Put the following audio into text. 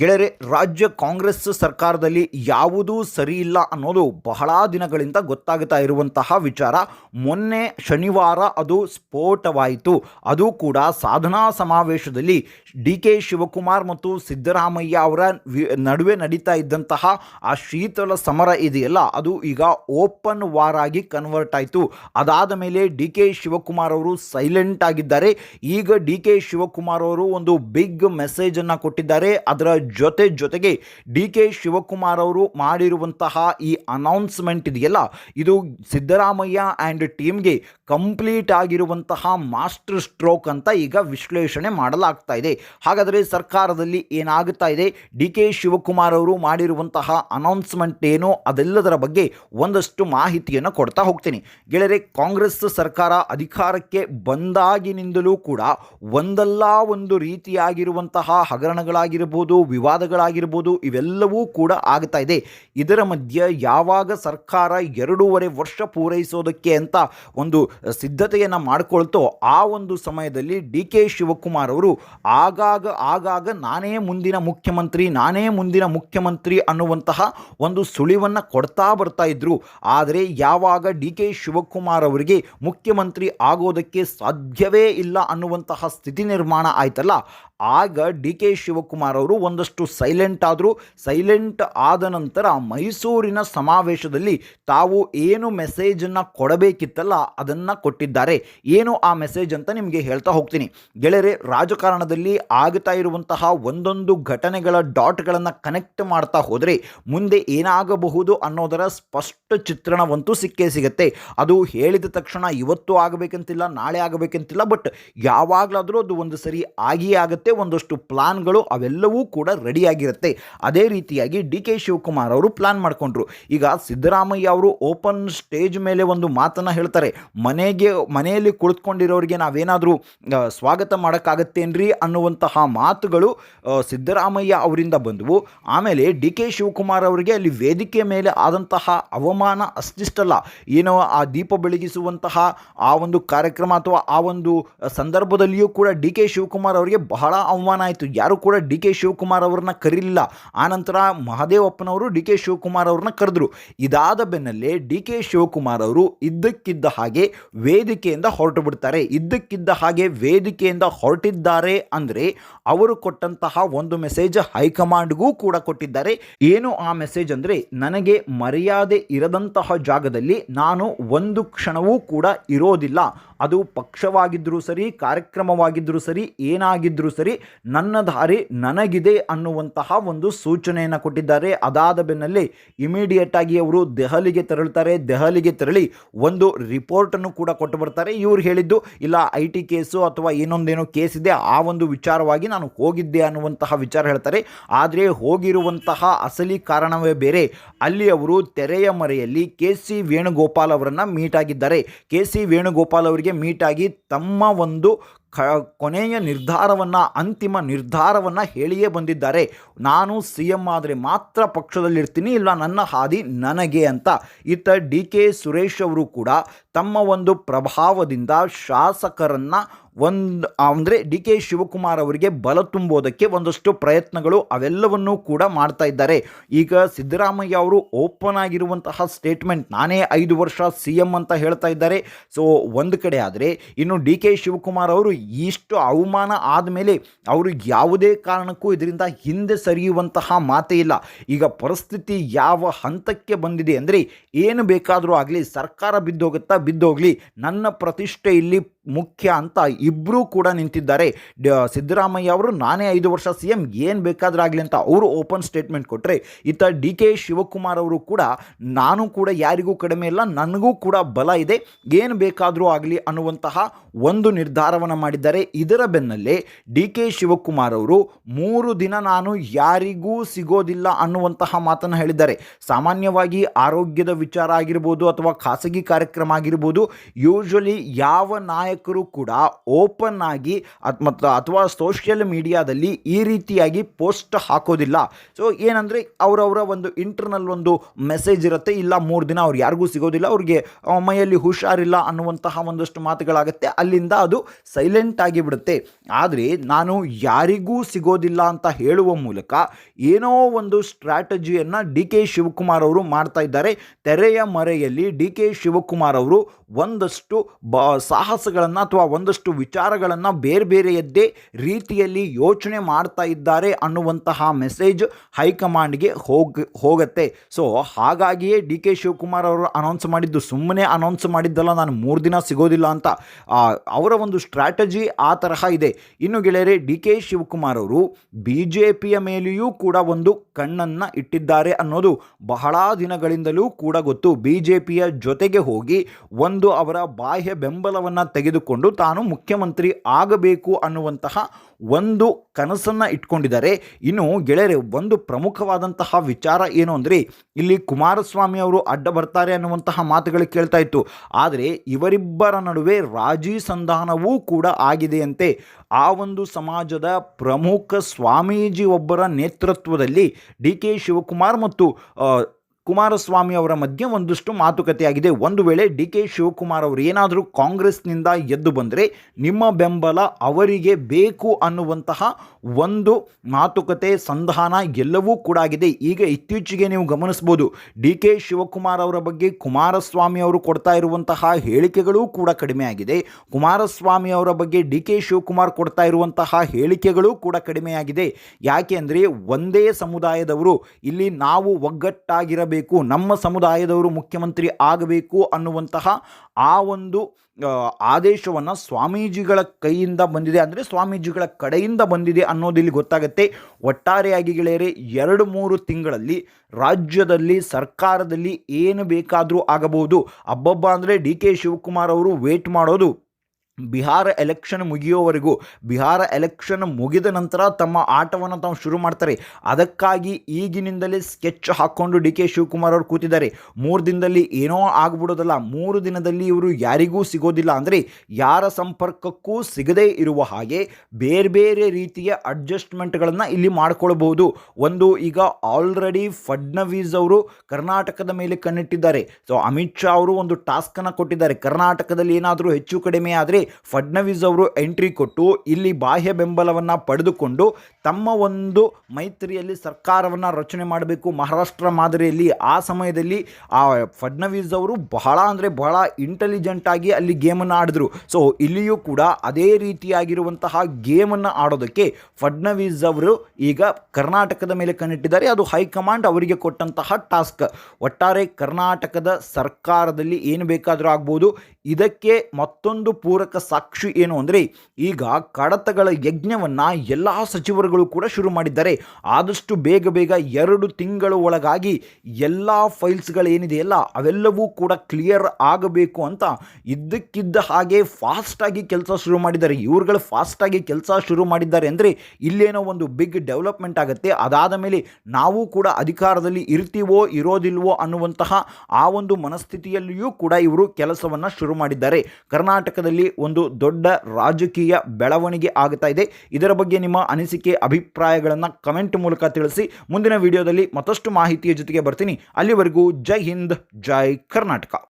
ಗೆಳೆಯರೆ, ರಾಜ್ಯ ಕಾಂಗ್ರೆಸ್ ಸರ್ಕಾರದಲ್ಲಿ ಯಾವುದೂ ಸರಿಯಿಲ್ಲ ಅನ್ನೋದು ಬಹಳ ದಿನಗಳಿಂದ ಗೊತ್ತಾಗುತ್ತಾ ಇರುವಂತಹ ವಿಚಾರ. ಮೊನ್ನೆ ಶನಿವಾರ ಅದು ಸ್ಫೋಟವಾಯಿತು. ಅದು ಕೂಡ ಸಾಧನಾ ಸಮಾವೇಶದಲ್ಲಿ ಡಿ ಕೆ ಶಿವಕುಮಾರ್ ಮತ್ತು ಸಿದ್ದರಾಮಯ್ಯ ಅವರ ನಡುವೆ ನಡೀತಾ ಇದ್ದಂತಹ ಆ ಶೀತಲ ಸಮರ ಇದೆಯಲ್ಲ, ಅದು ಈಗ ಓಪನ್ ವಾರ್ ಆಗಿ ಕನ್ವರ್ಟ್ ಆಯಿತು. ಅದಾದ ಮೇಲೆ ಡಿ ಕೆ ಶಿವಕುಮಾರ್ ಅವರು ಸೈಲೆಂಟ್ ಆಗಿದ್ದಾರೆ. ಈಗ ಡಿ ಕೆ ಶಿವಕುಮಾರ್ ಅವರು ಒಂದು ಬಿಗ್ ಮೆಸೇಜನ್ನು ಕೊಟ್ಟಿದ್ದಾರೆ. ಅದರ ಜೊತೆ ಜೊತೆಗೆ ಡಿ ಕೆ ಶಿವಕುಮಾರ್ ಅವರು ಮಾಡಿರುವಂತಹ ಈ ಅನೌನ್ಸ್ಮೆಂಟ್ ಇದೆಯಲ್ಲ, ಇದು ಸಿದ್ದರಾಮಯ್ಯ ಆ್ಯಂಡ್ ಟೀಮ್ಗೆ ಕಂಪ್ಲೀಟ್ ಆಗಿರುವಂತಹ ಮಾಸ್ಟರ್ ಸ್ಟ್ರೋಕ್ ಅಂತ ಈಗ ವಿಶ್ಲೇಷಣೆ ಮಾಡಲಾಗ್ತಾ ಇದೆ. ಹಾಗಾದರೆ ಸರ್ಕಾರದಲ್ಲಿ ಏನಾಗುತ್ತಾ ಇದೆ? ಡಿ ಕೆ ಶಿವಕುಮಾರ್ ಅವರು ಮಾಡಿರುವಂತಹ ಅನೌನ್ಸ್ಮೆಂಟ್ ಏನು? ಅದೆಲ್ಲದರ ಬಗ್ಗೆ ಒಂದಷ್ಟು ಮಾಹಿತಿಯನ್ನು ಕೊಡ್ತಾ ಹೋಗ್ತೀನಿ. ಗೆಳೆಯರೆ, ಕಾಂಗ್ರೆಸ್ ಸರ್ಕಾರ ಅಧಿಕಾರಕ್ಕೆ ಬಂದಾಗಿನಿಂದಲೂ ಕೂಡ ಒಂದಲ್ಲ ಒಂದು ರೀತಿಯಾಗಿರುವಂತಹ ಹಗರಣಗಳಾಗಿರ್ಬೋದು ವಿವಾದಗಳಾಗಿರ್ಬೋದು, ಇವೆಲ್ಲವೂ ಕೂಡ ಆಗ್ತಾ ಇದೆ. ಇದರ ಮಧ್ಯೆ ಯಾವಾಗ ಸರ್ಕಾರ ಎರಡೂವರೆ ವರ್ಷ ಪೂರೈಸೋದಕ್ಕೆ ಅಂತ ಒಂದು ಸಿದ್ಧತೆಯನ್ನು ಮಾಡಿಕೊಳ್ತೋ, ಆ ಒಂದು ಸಮಯದಲ್ಲಿ ಡಿ ಕೆ ಶಿವಕುಮಾರ್ ಅವರು ಆಗಾಗ ಆಗಾಗ ನಾನೇ ಮುಂದಿನ ಮುಖ್ಯಮಂತ್ರಿ, ನಾನೇ ಮುಂದಿನ ಮುಖ್ಯಮಂತ್ರಿ ಅನ್ನುವಂತಹ ಒಂದು ಸುಳಿವನ್ನು ಕೊಡ್ತಾ ಬರ್ತಾ ಇದ್ರು. ಆದರೆ ಯಾವಾಗ ಡಿ ಕೆ ಶಿವಕುಮಾರ್ ಅವರಿಗೆ ಮುಖ್ಯಮಂತ್ರಿ ಆಗೋದಕ್ಕೆ ಸಾಧ್ಯವೇ ಇಲ್ಲ ಅನ್ನುವಂತಹ ಸ್ಥಿತಿ ನಿರ್ಮಾಣ ಆಯ್ತಲ್ಲ, ಆಗ ಡಿ ಕೆ ಶಿವಕುಮಾರ್ ಅವರು ಒಂದಷ್ಟು ಸೈಲೆಂಟ್ ಆದರೂ ಸೈಲೆಂಟ್ ಆದ ನಂತರ ಮೈಸೂರಿನ ಸಮಾವೇಶದಲ್ಲಿ ತಾವು ಏನು ಮೆಸೇಜನ್ನು ಕೊಡಬೇಕಿತ್ತಲ್ಲ, ಅದನ್ನು ಕೊಟ್ಟಿದ್ದಾರೆ. ಏನು ಆ ಮೆಸೇಜ್ ಅಂತ ನಿಮಗೆ ಹೇಳ್ತಾ ಹೋಗ್ತೀನಿ. ಗೆಳೆಯರೆ, ರಾಜಕಾರಣದಲ್ಲಿ ಆಗ್ತಾ ಇರುವಂತಹ ಒಂದೊಂದು ಘಟನೆಗಳ ಡಾಟ್ಗಳನ್ನು ಕನೆಕ್ಟ್ ಮಾಡ್ತಾ ಹೋದರೆ ಮುಂದೆ ಏನಾಗಬಹುದು ಅನ್ನೋದರ ಸ್ಪಷ್ಟ ಚಿತ್ರಣವಂತೂ ಸಿಕ್ಕೇ ಸಿಗುತ್ತೆ. ಅದು ಹೇಳಿದ ತಕ್ಷಣ ಇವತ್ತು ಆಗಬೇಕಂತಿಲ್ಲ, ನಾಳೆ ಆಗಬೇಕಂತಿಲ್ಲ ಬಟ್ ಯಾವಾಗಲಾದರೂ ಅದು ಒಂದು ಸರಿ ಆಗಿಯೇ ಆಗುತ್ತೆ. ಒಂದಷ್ಟು ಪ್ಲಾನ್ಗಳು ಅವೆಲ್ಲವೂ ಕೂಡ ರೆಡಿಯಾಗಿರುತ್ತೆ. ಅದೇ ರೀತಿಯಾಗಿ ಡಿ ಕೆ ಶಿವಕುಮಾರ್ ಅವರು ಪ್ಲಾನ್ ಮಾಡಿಕೊಂಡ್ರು. ಈಗ ಸಿದ್ದರಾಮಯ್ಯ ಅವರು ಓಪನ್ ಸ್ಟೇಜ್ ಮೇಲೆ ಒಂದು ಮಾತನ್ನು ಹೇಳ್ತಾರೆ. ಮನೆಗೆ, ಮನೆಯಲ್ಲಿ ಕುಳಿತುಕೊಂಡಿರೋರಿಗೆ ನಾವೇನಾದರೂ ಸ್ವಾಗತ ಮಾಡೋಕ್ಕಾಗತ್ತೇನ್ರಿ ಅನ್ನುವಂತಹ ಮಾತುಗಳು ಸಿದ್ದರಾಮಯ್ಯ ಅವರಿಂದ ಬಂದವು. ಆಮೇಲೆ ಡಿ ಕೆ ಶಿವಕುಮಾರ್ ಅವರಿಗೆ ಅಲ್ಲಿ ವೇದಿಕೆ ಮೇಲೆ ಆದಂತಹ ಅವಮಾನ ಅಷ್ಟಿಷ್ಟಲ್ಲ. ಏನೋ ಆ ದೀಪ ಬೆಳಗಿಸುವಂತಹ ಆ ಒಂದು ಕಾರ್ಯಕ್ರಮ ಅಥವಾ ಆ ಒಂದು ಸಂದರ್ಭದಲ್ಲಿಯೂ ಕೂಡ ಡಿ ಕೆ ಶಿವಕುಮಾರ್ ಅವರಿಗೆ ಬಹಳ ಅವಮಾನ ಆಯಿತು. ಯಾರು ಕೂಡ ಡಿ ಕೆ ಶಿವಕುಮಾರ್ ಅವ್ರನ್ನ ಕರೀಲಿಲ್ಲ. ಆನಂತರ ಮಹದೇವಪ್ಪನವರು ಡಿ ಕೆ ಶಿವಕುಮಾರ್ ಅವ್ರನ್ನ ಕರೆದ್ರು. ಇದಾದ ಬೆನ್ನಲ್ಲೇ ಡಿ ಕೆ ಶಿವಕುಮಾರ್ ಅವರು ಇದ್ದಕ್ಕಿದ್ದ ಹಾಗೆ ವೇದಿಕೆಯಿಂದ ಹೊರಟು ಬಿಡ್ತಾರೆ. ಇದ್ದಕ್ಕಿದ್ದ ಹಾಗೆ ವೇದಿಕೆಯಿಂದ ಹೊರಟಿದ್ದಾರೆ ಅಂದರೆ ಅವರು ಕೊಟ್ಟಂತಹ ಒಂದು ಮೆಸೇಜ್ ಹೈಕಮಾಂಡ್ಗೂ ಕೂಡ ಕೊಟ್ಟಿದ್ದಾರೆ. ಏನು ಆ ಮೆಸೇಜ್ ಅಂದರೆ ನನಗೆ ಮರ್ಯಾದೆ ಇರದಂತಹ ಜಾಗದಲ್ಲಿ ನಾನು ಒಂದು ಕ್ಷಣವೂ ಕೂಡ ಇರೋದಿಲ್ಲ. ಅದು ಪಕ್ಷವಾಗಿದ್ದರೂ ಸರಿ ಕಾರ್ಯಕ್ರಮವಾಗಿದ್ದರೂ ಸರಿ ಏನಾಗಿದ್ದರೂ ಸರಿ, ನನ್ನ ದಾರಿ ನನಗಿದೆ ಅನ್ನುವಂತಹ ಒಂದು ಸೂಚನೆಯನ್ನು ಕೊಟ್ಟಿದ್ದಾರೆ. ಅದಾದ ಬೆನ್ನಲ್ಲಿ ಇಮಿಡಿಯೇಟ್ ಆಗಿ ಅವರು ದೆಹಲಿಗೆ ತೆರಳುತ್ತಾರೆ ದೆಹಲಿಗೆ ತೆರಳಿ ಒಂದು ರಿಪೋರ್ಟನ್ನು ಕೂಡ ಕೊಟ್ಟು ಬರ್ತಾರೆ. ಇವ್ರು ಹೇಳಿದ್ದು, ಇಲ್ಲ ಐ ಟಿ ಕೇಸು ಅಥವಾ ಇನ್ನೊಂದೇನೋ ಕೇಸ್ ಇದೆ, ಆ ಒಂದು ವಿಚಾರವಾಗಿ ನಾನು ಹೋಗಿದ್ದೆ ಅನ್ನುವಂತಹ ವಿಚಾರ ಹೇಳ್ತಾರೆ. ಆದರೆ ಹೋಗಿರುವಂತಹ ಅಸಲಿ ಕಾರಣವೇ ಬೇರೆ. ಅಲ್ಲಿ ಅವರು ತೆರೆಯ ಮರೆಯಲ್ಲಿ ಕೆ ಸಿ ವೇಣುಗೋಪಾಲ್ ಅವರನ್ನು ಮೀಟ್ ಆಗಿದ್ದಾರೆ. ಕೆ ಸಿ ವೇಣುಗೋಪಾಲ್ ಅವರಿಗೆ ಮೀಟ್ ಆಗಿ ತಮ್ಮ ಒಂದು ಕ, ಕೊನೆಯ ನಿರ್ಧಾರವನ್ನು, ಅಂತಿಮ ನಿರ್ಧಾರವನ್ನು ಹೇಳಿಯೇ ಬಂದಿದ್ದಾರೆ. ನಾನು ಸಿ ಎಂ ಆದರೆ ಮಾತ್ರ ಪಕ್ಷದಲ್ಲಿರ್ತೀನಿ, ಇಲ್ಲ ನನ್ನ ಹಾದಿ ನನಗೆ ಅಂತ. ಇತ್ತ ಡಿ ಕೆ ಸುರೇಶ್ ಅವರು ಕೂಡ ತಮ್ಮ ಒಂದು ಪ್ರಭಾವದಿಂದ ಶಾಸಕರನ್ನು ಒಂದು ಅಂದರೆ ಡಿ ಕೆ ಶಿವಕುಮಾರ್ ಅವರಿಗೆ ಬಲ ತುಂಬೋದಕ್ಕೆ ಒಂದಷ್ಟು ಪ್ರಯತ್ನಗಳು ಅವೆಲ್ಲವನ್ನೂ ಕೂಡ ಮಾಡ್ತಾ ಇದ್ದಾರೆ. ಈಗ ಸಿದ್ದರಾಮಯ್ಯ ಅವರು ಓಪನ್ ಆಗಿರುವಂತಹ ಸ್ಟೇಟ್ಮೆಂಟ್ ನಾನೇ ಐದು ವರ್ಷ ಸಿ ಎಂ ಅಂತ ಹೇಳ್ತಾ ಇದ್ದಾರೆ. ಸೊ ಒಂದು ಕಡೆ ಆದರೆ ಇನ್ನು ಡಿ ಕೆ ಶಿವಕುಮಾರ್ ಅವರು ಇಷ್ಟು ಅವಮಾನ ಆದಮೇಲೆ ಅವರು ಯಾವುದೇ ಕಾರಣಕ್ಕೂ ಇದರಿಂದ ಹಿಂದೆ ಸರಿಯುವಂತಹ ಮಾತೇ ಇಲ್ಲ. ಈಗ ಪರಿಸ್ಥಿತಿ ಯಾವ ಹಂತಕ್ಕೆ ಬಂದಿದೆ ಅಂದರೆ ಏನು ಬೇಕಾದರೂ ಆಗಲಿ, ಸರ್ಕಾರ ಬಿದ್ದೋಗುತ್ತಾ ಬಿದ್ದೋಗಲಿ, ನನ್ನ ಪ್ರತಿಷ್ಠೆ ಇಲ್ಲಿ ಮುಖ್ಯ ಅಂತ ಇಬ್ಬರೂ ಕೂಡ ನಿಂತಿದ್ದಾರೆ. ಸಿದ್ದರಾಮಯ್ಯ ಅವರು ನಾನೇ ಐದು ವರ್ಷ ಸಿ ಎಂ, ಏನು ಬೇಕಾದರೂ ಆಗಲಿ ಅಂತ ಅವರು ಓಪನ್ ಸ್ಟೇಟ್ಮೆಂಟ್ ಕೊಟ್ಟರೆ ಇತ್ತ ಡಿ ಕೆ ಶಿವಕುಮಾರ್ ಅವರು ಕೂಡ ನಾನು ಕೂಡ ಯಾರಿಗೂ ಕಡಿಮೆ ಇಲ್ಲ, ನನಗೂ ಕೂಡ ಬಲ ಇದೆ, ಏನು ಬೇಕಾದರೂ ಆಗಲಿ ಅನ್ನುವಂತಹ ಒಂದು ನಿರ್ಧಾರವನ್ನು ಮಾಡಿದ್ದಾರೆ. ಇದರ ಬೆನ್ನಲ್ಲೇ ಡಿ ಕೆ ಶಿವಕುಮಾರ್ ಅವರು ಮೂರು ದಿನ ನಾನು ಯಾರಿಗೂ ಸಿಗೋದಿಲ್ಲ ಅನ್ನುವಂತಹ ಮಾತನ್ನು ಹೇಳಿದ್ದಾರೆ. ಸಾಮಾನ್ಯವಾಗಿ ಆರೋಗ್ಯದ ವಿಚಾರ ಆಗಿರ್ಬೋದು ಅಥವಾ ಖಾಸಗಿ ಕಾರ್ಯಕ್ರಮ ಆಗಿರ್ಬೋದು, ಯೂಶ್ವಲಿ ಯಾವ ನಾಯಕರು ಕೂಡ ಓಪನ್ ಆಗಿ ಮತ್ತು ಅಥವಾ ಸೋಷಿಯಲ್ ಮೀಡಿಯಾದಲ್ಲಿ ಈ ರೀತಿಯಾಗಿ ಪೋಸ್ಟ್ ಹಾಕೋದಿಲ್ಲ. ಸೊ ಏನಂದರೆ ಅವರವರ ಒಂದು ಇಂಟರ್ನಲ್ ಒಂದು ಮೆಸೇಜ್ ಇರುತ್ತೆ. ಇಲ್ಲ, ಮೂರು ದಿನ ಅವ್ರು ಯಾರಿಗೂ ಸಿಗೋದಿಲ್ಲ. ಅವ್ರಿಗೆ ಮೈಯಲ್ಲಿ ಹುಷಾರಿಲ್ಲ ಅನ್ನುವಂತಹ ಒಂದಷ್ಟು ಮಾತುಗಳಾಗುತ್ತೆ. ಅಲ್ಲಿಂದ ಅದು ಸೈಲೆಂಟ್ ಆಗಿಬಿಡುತ್ತೆ ಆದರೆ ನಾನು ಯಾರಿಗೂ ಸಿಗೋದಿಲ್ಲ ಅಂತ ಹೇಳುವ ಮೂಲಕ ಏನೋ ಒಂದು ಸ್ಟ್ರಾಟಜಿಯನ್ನು ಡಿ ಕೆ ಶಿವಕುಮಾರ್ ಅವರು ಮಾಡ್ತಾ ಇದ್ದಾರೆ. ತೆರೆಯ ಮರೆಯಲ್ಲಿ ಡಿ ಕೆ ಶಿವಕುಮಾರ್ ಅವರು ಒಂದಷ್ಟು ಬ ಸಾಹಸಗಳನ್ನು ಅಥವಾ ಒಂದಷ್ಟು ವಿಚಾರಗಳನ್ನು ಬೇರೆ ಬೇರೆಯದ್ದೇ ರೀತಿಯಲ್ಲಿ ಯೋಚನೆ ಮಾಡ್ತಾ ಇದ್ದಾರೆ ಅನ್ನುವಂತಹ ಮೆಸೇಜ್ ಹೈಕಮಾಂಡ್ಗೆ ಹೋಗ, ಹೋಗುತ್ತೆ. ಸೊ, ಹಾಗಾಗಿಯೇ ಡಿ ಕೆ ಶಿವಕುಮಾರ್ ಅವರು ಅನೌನ್ಸ್ ಮಾಡಿದ್ದು ಸುಮ್ಮನೆ ಅನೌನ್ಸ್ ಮಾಡಿದ್ದಲ್ಲ, ನಾನು ಮೂರು ದಿನ ಸಿಗೋದಿಲ್ಲ ಅಂತ. ಅವರ ಒಂದು ಸ್ಟ್ರಾಟಜಿ ಆ ತರಹ ಇದೆ. ಇನ್ನು ಗೆಳೆಯರೆ, ಡಿ ಕೆ ಶಿವಕುಮಾರ್ ಅವರು ಬಿ ಜೆ ಪಿಯ ಮೇಲೆಯೂ ಕೂಡ ಒಂದು ಕಣ್ಣನ್ನು ಇಟ್ಟಿದ್ದಾರೆ ಅನ್ನೋದು ಬಹಳ ದಿನಗಳಿಂದಲೂ ಕೂಡ ಗೊತ್ತು. ಬಿ ಜೆ ಪಿಯ ಜೊತೆಗೆ ಹೋಗಿ ಒಂದು ಅವರ ಬಾಹ್ಯ ಬೆಂಬಲವನ್ನು ತೆಗೆದುಕೊಂಡು ತಾನು ಮುಖ್ಯಮಂತ್ರಿ ಆಗಬೇಕು ಅನ್ನುವಂತಹ ಒಂದು ಕನಸನ್ನು ಇಟ್ಕೊಂಡಿದ್ದಾರೆ. ಇನ್ನು ಗೆಳೆಯರೆ, ಒಂದು ಪ್ರಮುಖವಾದಂತಹ ವಿಚಾರ ಏನು ಅಂದರೆ, ಇಲ್ಲಿ ಕುಮಾರಸ್ವಾಮಿ ಅವರು ಅಡ್ಡ ಬರ್ತಾರೆ ಅನ್ನುವಂತಹ ಮಾತುಗಳು ಕೇಳ್ತಾ ಇತ್ತು. ಆದರೆ ಇವರಿಬ್ಬರ ನಡುವೆ ರಾಜಿ ಸಂಧಾನವೂ ಕೂಡ ಆಗಿದೆಯಂತೆ. ಆ ಒಂದು ಸಮಾಜದ ಪ್ರಮುಖ ಸ್ವಾಮೀಜಿ ಒಬ್ಬರ ನೇತೃತ್ವದಲ್ಲಿ ಡಿ ಕೆ ಶಿವಕುಮಾರ್ ಮತ್ತು ಕುಮಾರಸ್ವಾಮಿ ಅವರ ಮಧ್ಯೆ ಒಂದಷ್ಟು ಮಾತುಕತೆಯಾಗಿದೆ. ಒಂದು ವೇಳೆ ಡಿ ಕೆ ಶಿವಕುಮಾರ್ ಅವರು ಏನಾದರೂ ಕಾಂಗ್ರೆಸ್ನಿಂದ ಎದ್ದು ಬಂದರೆ ನಿಮ್ಮ ಬೆಂಬಲ ಅವರಿಗೆ ಬೇಕು ಅನ್ನುವಂತಹ ಒಂದು ಮಾತುಕತೆ, ಸಂಧಾನ ಎಲ್ಲವೂ ಕೂಡ ಆಗಿದೆ. ಈಗ ಇತ್ತೀಚೆಗೆ ನೀವು ಗಮನಿಸ್ಬೋದು ಡಿ ಕೆ ಶಿವಕುಮಾರ್ ಅವರ ಬಗ್ಗೆ ಕುಮಾರಸ್ವಾಮಿ ಅವರು ಕೊಡ್ತಾ ಇರುವಂತಹ ಹೇಳಿಕೆಗಳೂ ಕೂಡ ಕಡಿಮೆ ಆಗಿದೆ. ಕುಮಾರಸ್ವಾಮಿ ಅವರ ಬಗ್ಗೆ ಡಿ ಕೆ ಶಿವಕುಮಾರ್ ಕೊಡ್ತಾ ಇರುವಂತಹ ಹೇಳಿಕೆಗಳೂ ಕೂಡ ಕಡಿಮೆಯಾಗಿದೆ ಯಾಕೆ ಅಂದರೆ ಒಂದೇ ಸಮುದಾಯದವರು, ಇಲ್ಲಿ ನಾವು ಒಗ್ಗಟ್ಟಾಗಿರಬೇಕು ನಮ್ಮ ಸಮುದಾಯದವರು ಮುಖ್ಯಮಂತ್ರಿ ಆಗಬೇಕು ಅನ್ನುವಂತಹ ಆ ಒಂದು ಆದೇಶವನ್ನು ಸ್ವಾಮೀಜಿಗಳ ಕೈಯಿಂದ ಬಂದಿದೆ. ಅಂದರೆ ಸ್ವಾಮೀಜಿಗಳ ಕಡೆಯಿಂದ ಬಂದಿದೆ ಅನ್ನೋದು ಇಲ್ಲಿ ಗೊತ್ತಾಗುತ್ತೆ. ಒಟ್ಟಾರೆಯಾಗಿ ಗೆಳೆಯರೆ, ಎರಡು ಮೂರು ತಿಂಗಳಲ್ಲಿ ರಾಜ್ಯದಲ್ಲಿ, ಸರ್ಕಾರದಲ್ಲಿ ಏನು ಬೇಕಾದರೂ ಆಗಬಹುದು. ಅಬ್ಬಬ್ಬ ಅಂದರೆ ಡಿ ಕೆ ಶಿವಕುಮಾರ್ ಅವರು ವೇಟ್ ಮಾಡೋದು. ಬಿಹಾರ ಎಲೆಕ್ಷನ್ ಮುಗಿಯೋವರೆಗೂ, ಬಿಹಾರ ಎಲೆಕ್ಷನ್ ಮುಗಿದ ನಂತರ ತಮ್ಮ ಆಟವನ್ನು ತಾವು ಶುರು ಮಾಡ್ತಾರೆ. ಅದಕ್ಕಾಗಿ ಈಗಿನಿಂದಲೇ ಸ್ಕೆಚ್ ಹಾಕ್ಕೊಂಡು ಡಿ ಕೆ ಶಿವಕುಮಾರ್ ಅವರು ಕೂತಿದ್ದಾರೆ. ಮೂರು ದಿನದಲ್ಲಿ ಏನೋ ಆಗ್ಬಿಡೋದಲ್ಲ, ಮೂರು ದಿನದಲ್ಲಿ ಇವರು ಯಾರಿಗೂ ಸಿಗೋದಿಲ್ಲ. ಅಂದರೆ ಯಾರ ಸಂಪರ್ಕಕ್ಕೂ ಸಿಗದೇ ಇರುವ ಹಾಗೆ ಬೇರೆ ಬೇರೆ ರೀತಿಯ ಅಡ್ಜಸ್ಟ್ಮೆಂಟ್ಗಳನ್ನು ಇಲ್ಲಿ ಮಾಡ್ಕೊಳ್ಬಹುದು. ಒಂದು ಈಗ ಆಲ್ರೆಡಿ ಫಡ್ನವೀಸ್ ಅವರು ಕರ್ನಾಟಕದ ಮೇಲೆ ಕಣ್ಣಿಟ್ಟಿದ್ದಾರೆ. ಸೊ ಅಮಿತ್ ಶಾ ಅವರು ಒಂದು ಟಾಸ್ಕನ್ನು ಕೊಟ್ಟಿದ್ದಾರೆ. ಕರ್ನಾಟಕದಲ್ಲಿ ಏನಾದರೂ ಹೆಚ್ಚು ಕಡಿಮೆ ಆದರೆ ಫಡ್ನವೀಸ್ ಅವರು ಎಂಟ್ರಿ ಕೊಟ್ಟು ಇಲ್ಲಿ ಬಾಹ್ಯ ಬೆಂಬಲವನ್ನು ಪಡೆದುಕೊಂಡು ತಮ್ಮ ಒಂದು ಮೈತ್ರಿಯಲ್ಲಿ ಸರ್ಕಾರವನ್ನು ರಚನೆ ಮಾಡಬೇಕು ಮಹಾರಾಷ್ಟ್ರ ಮಾದರಿಯಲ್ಲಿ ಆ ಸಮಯದಲ್ಲಿ ಆ ಫಡ್ನವೀಸ್ ಅವರು ಬಹಳ ಅಂದರೆ ಬಹಳ ಇಂಟೆಲಿಜೆಂಟ್ ಆಗಿ ಅಲ್ಲಿ ಗೇಮನ್ನು ಆಡಿದ್ರು. ಸೊ ಇಲ್ಲಿಯೂ ಕೂಡ ಅದೇ ರೀತಿಯಾಗಿರುವಂತಹ ಗೇಮನ್ನು ಆಡೋದಕ್ಕೆ ಫಡ್ನವೀಸ್ ಅವರು ಈಗ ಕರ್ನಾಟಕದ ಮೇಲೆ ಕಣ್ಣಿಟ್ಟಿದ್ದಾರೆ. ಅದು ಹೈಕಮಾಂಡ್ ಅವರಿಗೆ ಕೊಟ್ಟಂತಹ ಟಾಸ್ಕ್. ಒಟ್ಟಾರೆ ಕರ್ನಾಟಕದ ಸರ್ಕಾರದಲ್ಲಿ ಏನು ಬೇಕಾದರೂ ಆಗ್ಬೋದು. ಇದಕ್ಕೆ ಮತ್ತೊಂದು ಪೂರಕ ಸಾಕ್ಷಿ ಏನು ಅಂದರೆ ಈಗ ಕಡತಗಳ ಯಜ್ಞವನ್ನು ಎಲ್ಲ ಸಚಿವರುಗಳು ಕೂಡ ಶುರು ಮಾಡಿದ್ದಾರೆ. ಆದಷ್ಟು ಬೇಗ ಬೇಗ ಎರಡು ತಿಂಗಳ ಒಳಗಾಗಿ ಎಲ್ಲ ಫೈಲ್ಸ್ಗಳೇನಿದೆಯಲ್ಲ, ಅವೆಲ್ಲವೂ ಕೂಡ ಕ್ಲಿಯರ್ ಆಗಬೇಕು ಅಂತ ಇದ್ದಕ್ಕಿದ್ದ ಹಾಗೆ ಫಾಸ್ಟಾಗಿ ಕೆಲಸ ಶುರು ಮಾಡಿದ್ದಾರೆ. ಇವ್ರುಗಳು ಫಾಸ್ಟಾಗಿ ಕೆಲಸ ಶುರು ಮಾಡಿದ್ದಾರೆ ಅಂದರೆ ಇಲ್ಲೇನೋ ಒಂದು ಬಿಗ್ ಡೆವಲಪ್ಮೆಂಟ್ ಆಗುತ್ತೆ. ಅದಾದ ಮೇಲೆ ನಾವು ಕೂಡ ಅಧಿಕಾರದಲ್ಲಿ ಇರ್ತೀವೋ, ಇರೋದಿಲ್ವೋ ಅನ್ನುವಂತಹ ಆ ಒಂದು ಮನಸ್ಥಿತಿಯಲ್ಲಿಯೂ ಕೂಡ ಇವರು ಕೆಲಸವನ್ನು ಶುರು ಮಾಡಿದ್ದಾರೆ. ಕರ್ನಾಟಕದಲ್ಲಿ ಒಂದು ದೊಡ್ಡ ರಾಜಕೀಯ ಬೆಳವಣಿಗೆ ಆಗ್ತಾ ಇದೆ. ಇದರ ಬಗ್ಗೆ ನಿಮ್ಮ ಅನಿಸಿಕೆ ಅಭಿಪ್ರಾಯಗಳನ್ನು ಕಮೆಂಟ್ ಮೂಲಕ ತಿಳಿಸಿ. ಮುಂದಿನ ವಿಡಿಯೋದಲ್ಲಿ ಮತ್ತಷ್ಟು ಮಾಹಿತಿಯ ಜೊತೆಗೆ ಬರ್ತೀನಿ. ಅಲ್ಲಿವರೆಗೂ ಜೈ ಹಿಂದ್, ಜೈ ಕರ್ನಾಟಕ.